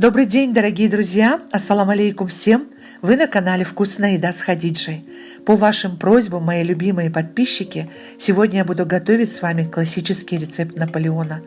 Добрый день, дорогие друзья! Ассаламу алейкум всем! Вы на канале «Вкусная еда с Хадиджей». По вашим просьбам, мои любимые подписчики, сегодня я буду готовить с вами классический рецепт Наполеона.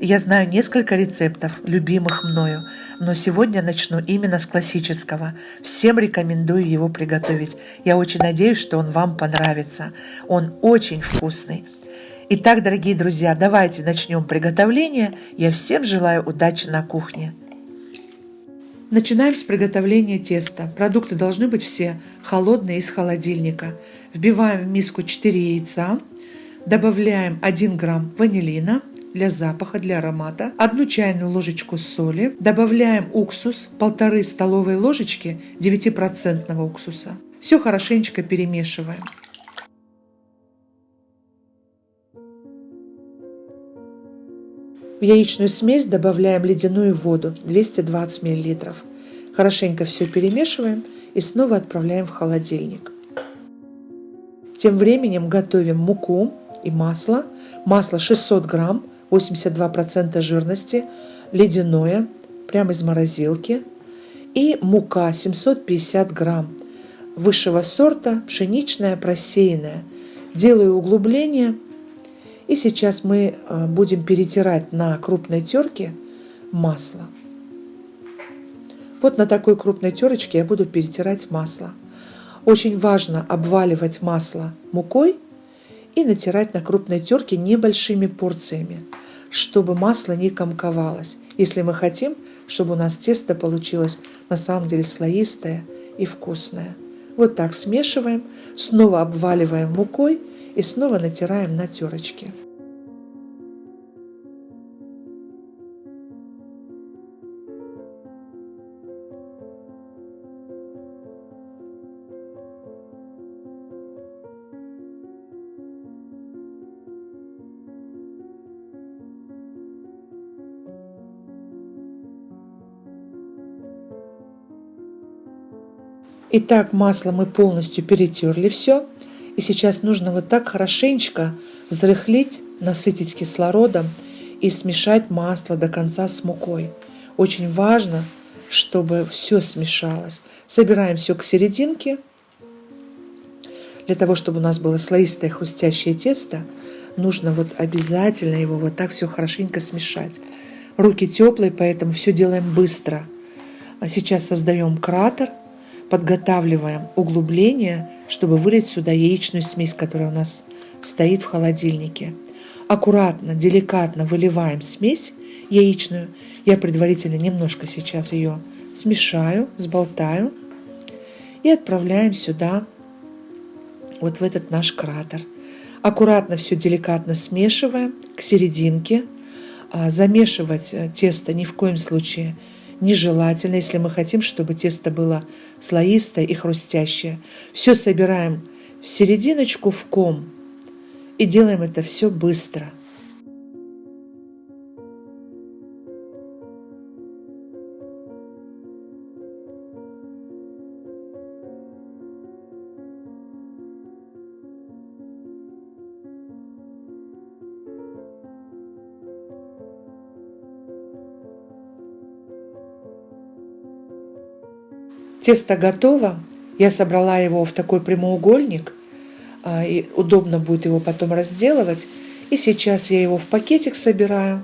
Я знаю несколько рецептов, любимых мною, но сегодня начну именно с классического. Всем рекомендую его приготовить. Я очень надеюсь, что он вам понравится. Он очень вкусный. Итак, дорогие друзья, давайте начнем приготовление. Я всем желаю удачи на кухне. Начинаем с приготовления теста. Продукты должны быть все холодные из холодильника. Вбиваем в миску 4 яйца, добавляем 1 грамм ванилина для запаха, для аромата, 1 чайную ложечку соли, добавляем уксус, 1,5 столовые ложечки 9% уксуса. Все хорошенечко перемешиваем. В яичную смесь добавляем ледяную воду 220 мл. Хорошенько все перемешиваем и снова отправляем в холодильник. Тем временем готовим муку и масло. Масло 600 грамм, 82% жирности, ледяное, прямо из морозилки. И мука 750 грамм, высшего сорта, пшеничная, просеянная. Делаю углубление – и сейчас мы э, будем перетирать на крупной терке масло. Вот на такой крупной терочке я буду перетирать масло. Очень важно обваливать масло мукой и натирать на крупной терке небольшими порциями, чтобы масло не комковалось, если мы хотим, чтобы у нас тесто получилось на самом деле слоистое и вкусное. Вот так смешиваем, снова обваливаем мукой – и снова натираем на терочке. Итак, масло мы полностью перетерли все. И сейчас нужно вот так хорошенечко взрыхлить, насытить кислородом и смешать масло до конца с мукой. Очень важно, чтобы все смешалось. Собираем все к серединке. Для того, чтобы у нас было слоистое хрустящее тесто, нужно вот обязательно его вот так все хорошенько смешать. Руки теплые, поэтому все делаем быстро. А сейчас создаем кратер – подготавливаем углубление, чтобы вылить сюда яичную смесь, которая у нас стоит в холодильнике. Аккуратно, деликатно выливаем смесь яичную. Я предварительно немножко сейчас ее смешаю, взболтаю и отправляем сюда, вот в этот наш кратер. Аккуратно все деликатно смешиваем к серединке. А, замешивать э, тесто ни в коем случае нежелательно, если мы хотим, чтобы тесто было слоистое и хрустящее. Все собираем в серединочку в ком и делаем это все быстро – Тесто готово. Я собрала его в такой прямоугольник. А, и удобно будет его потом разделывать. И сейчас я его в пакетик собираю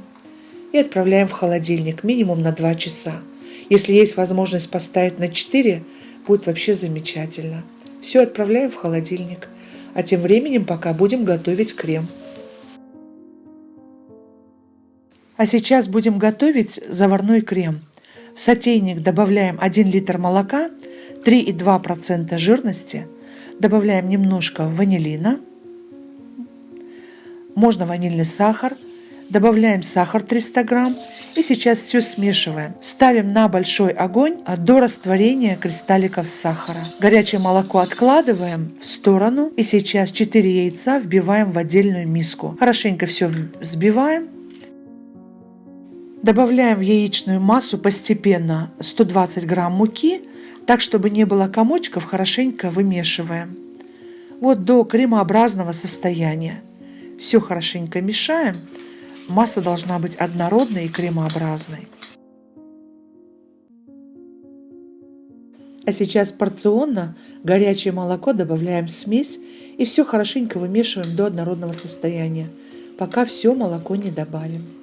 и отправляем в холодильник минимум на 2 часа. Если есть возможность поставить на 4, будет вообще замечательно. Все отправляем в холодильник. А тем временем пока будем готовить крем. А сейчас будем готовить заварной крем. В сотейник добавляем 1 литр молока, 3,2% жирности. Добавляем немножко ванилина. Можно ванильный сахар. Добавляем сахар 300 грамм. И сейчас все смешиваем. Ставим на большой огонь до растворения кристалликов сахара. Горячее молоко откладываем в сторону. И сейчас 4 яйца вбиваем в отдельную миску. Хорошенько все взбиваем. Добавляем в яичную массу постепенно 120 грамм муки, так, чтобы не было комочков, хорошенько вымешиваем. Вот до кремообразного состояния. Все хорошенько мешаем. Масса должна быть однородной и кремообразной. А сейчас порционно горячее молоко добавляем в смесь и все хорошенько вымешиваем до однородного состояния, пока все молоко не добавим.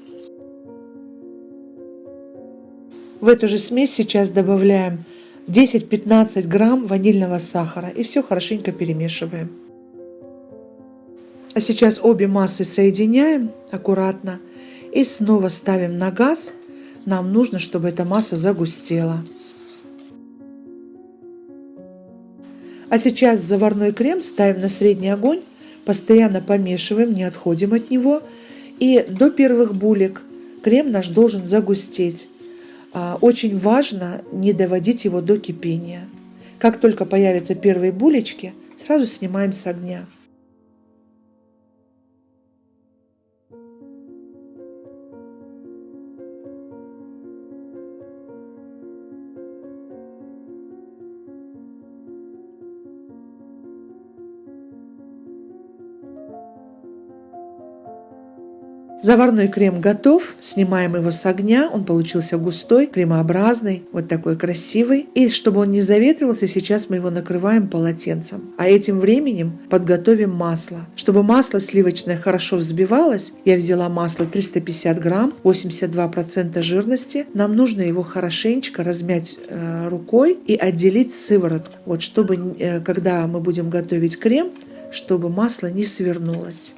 В эту же смесь сейчас добавляем 10-15 грамм ванильного сахара и все хорошенько перемешиваем. А сейчас обе массы соединяем аккуратно и снова ставим на газ. Нам нужно, чтобы эта масса загустела. А сейчас заварной крем ставим на средний огонь, постоянно помешиваем, не отходим от него. И до первых булек крем наш должен загустеть. А, очень важно не доводить его до кипения. Как только появятся первые булечки, сразу снимаем с огня. Заварной крем готов. Снимаем его с огня. Он получился густой, кремообразный, вот такой красивый. И чтобы он не заветривался, сейчас мы его накрываем полотенцем. А этим временем подготовим масло. Чтобы масло сливочное хорошо взбивалось, я взяла масло 350 грамм, 82% жирности. Нам нужно его хорошенечко размять э, рукой и отделить сыворотку. Вот чтобы, э, когда мы будем готовить крем, чтобы масло не свернулось.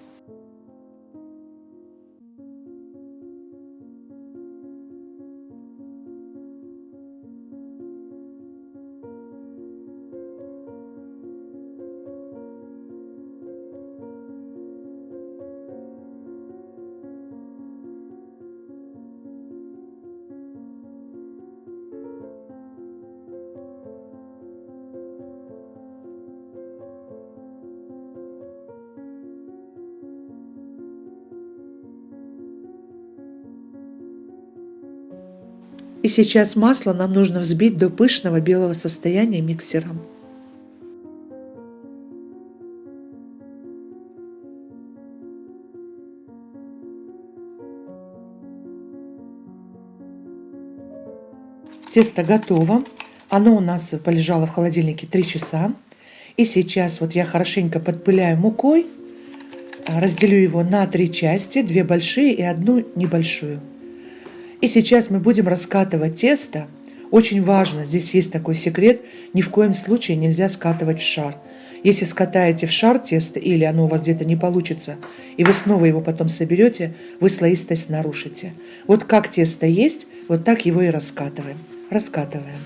И сейчас масло нам нужно взбить до пышного белого состояния миксером. Тесто готово. Оно у нас полежало в холодильнике 3 часа. И сейчас вот я хорошенько подпыляю мукой, разделю его на три части, две большие и одну небольшую. И сейчас мы будем раскатывать тесто. Очень важно, здесь есть такой секрет, ни в коем случае нельзя скатывать в шар. Если скатаете в шар тесто или оно у вас где-то не получится, и вы снова его потом соберете, вы слоистость нарушите. Вот как тесто есть, вот так его и раскатываем. Раскатываем.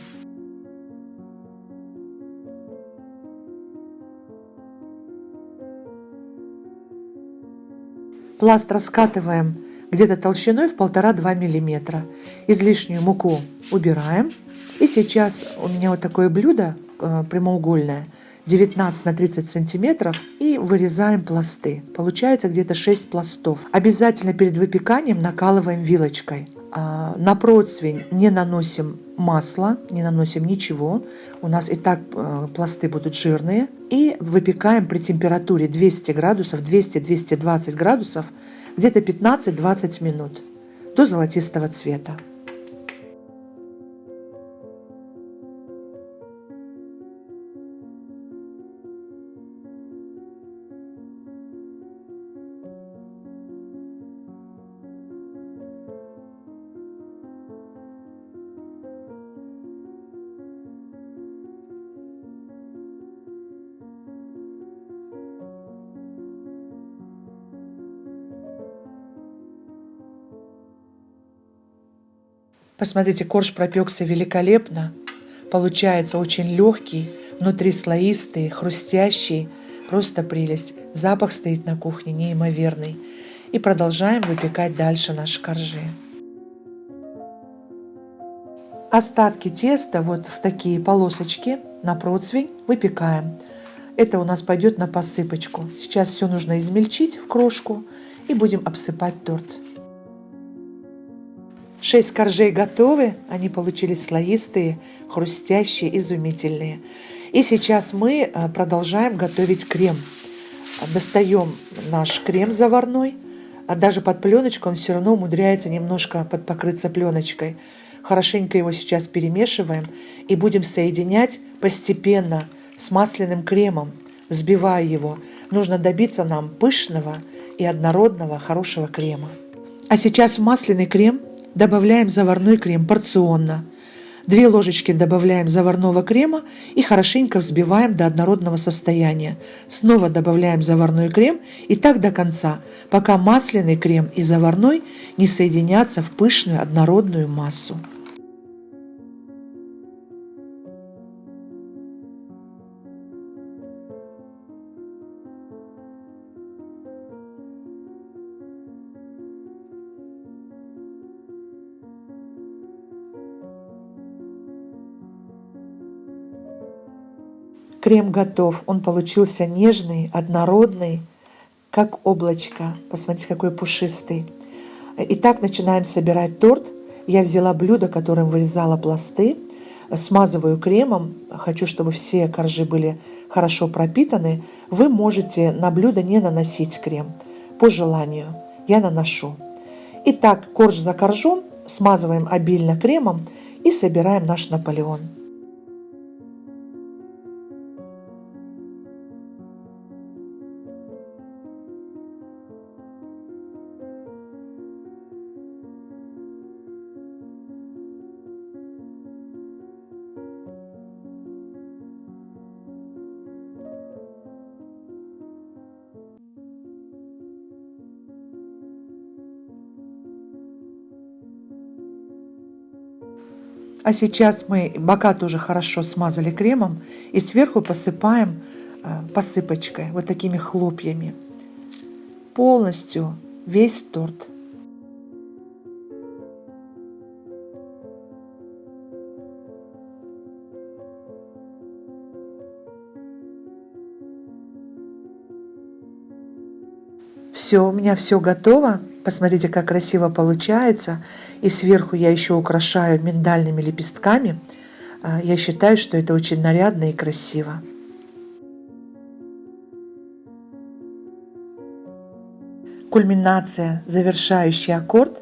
Пласт раскатываем где-то толщиной в 1,5-2 мм. Излишнюю муку убираем. И сейчас у меня вот такое блюдо э, прямоугольное, 19 на 30 сантиметров, и вырезаем пласты. Получается где-то 6 пластов. Обязательно перед выпеканием накалываем вилочкой. А, на противень не наносим масло, не наносим ничего. У нас и так э, пласты будут жирные. И выпекаем при температуре 200 градусов, 200-220 градусов где-то 15-20 минут до золотистого цвета. Посмотрите, корж пропекся великолепно. Получается очень легкий, внутри слоистый, хрустящий. Просто прелесть. Запах стоит на кухне неимоверный. И продолжаем выпекать дальше наши коржи. Остатки теста вот в такие полосочки на противень выпекаем. Это у нас пойдет на посыпочку. Сейчас все нужно измельчить в крошку и будем обсыпать торт. Шесть коржей готовы, они получились слоистые, хрустящие, изумительные. И сейчас мы э, продолжаем готовить крем. Достаем наш крем заварной, а даже под пленочку он все равно умудряется немножко подпокрыться пленочкой. Хорошенько его сейчас перемешиваем и будем соединять постепенно с масляным кремом, взбивая его. Нужно добиться нам пышного и однородного хорошего крема. А сейчас масляный крем добавляем заварной крем порционно. Две ложечки добавляем заварного крема и хорошенько взбиваем до однородного состояния. Снова добавляем заварной крем и так до конца, пока масляный крем и заварной не соединятся в пышную однородную массу. Крем готов. Он получился нежный, однородный, как облачко. Посмотрите, какой пушистый. Итак, начинаем собирать торт. Я взяла блюдо, которым вырезала пласты, смазываю кремом. Хочу, чтобы все коржи были хорошо пропитаны. Вы можете на блюдо не наносить крем по желанию. Я наношу. Итак, корж за коржом смазываем обильно кремом и собираем наш Наполеон. А сейчас мы бока тоже хорошо смазали кремом и сверху посыпаем э, посыпочкой, вот такими хлопьями. Полностью весь торт. Все, у меня все готово. Посмотрите, как красиво получается. И сверху я еще украшаю миндальными лепестками. А, я считаю, что это очень нарядно и красиво. Кульминация, завершающий аккорд,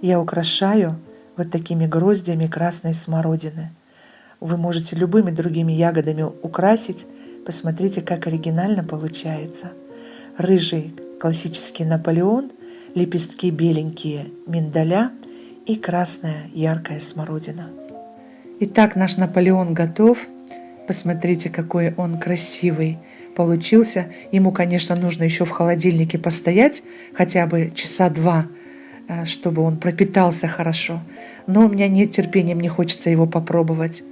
я украшаю вот такими гроздями красной смородины. Вы можете любыми другими ягодами украсить. Посмотрите, как оригинально получается. Рыжий классический Наполеон, лепестки беленькие миндаля и красная яркая смородина. Итак, наш Наполеон готов. Посмотрите, какой он красивый получился. Ему, конечно, нужно еще в холодильнике постоять хотя бы часа два, э, чтобы он пропитался хорошо. Но у меня нет терпения, мне хочется его попробовать.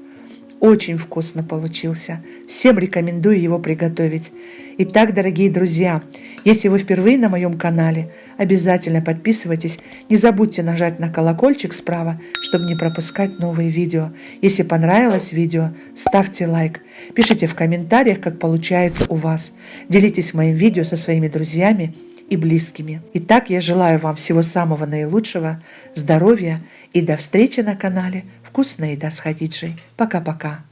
Очень вкусно получился. Всем рекомендую его приготовить. Итак, дорогие друзья, если вы впервые на моем канале, обязательно подписывайтесь. Не забудьте нажать на колокольчик справа, чтобы не пропускать новые видео. Если понравилось видео, ставьте лайк. Пишите в комментариях, как получается у вас. Делитесь моим видео со своими друзьями и близкими. Итак, я желаю вам всего самого наилучшего, здоровья и до встречи на канале «Вкусная еда с Хадиджей». Пока-пока.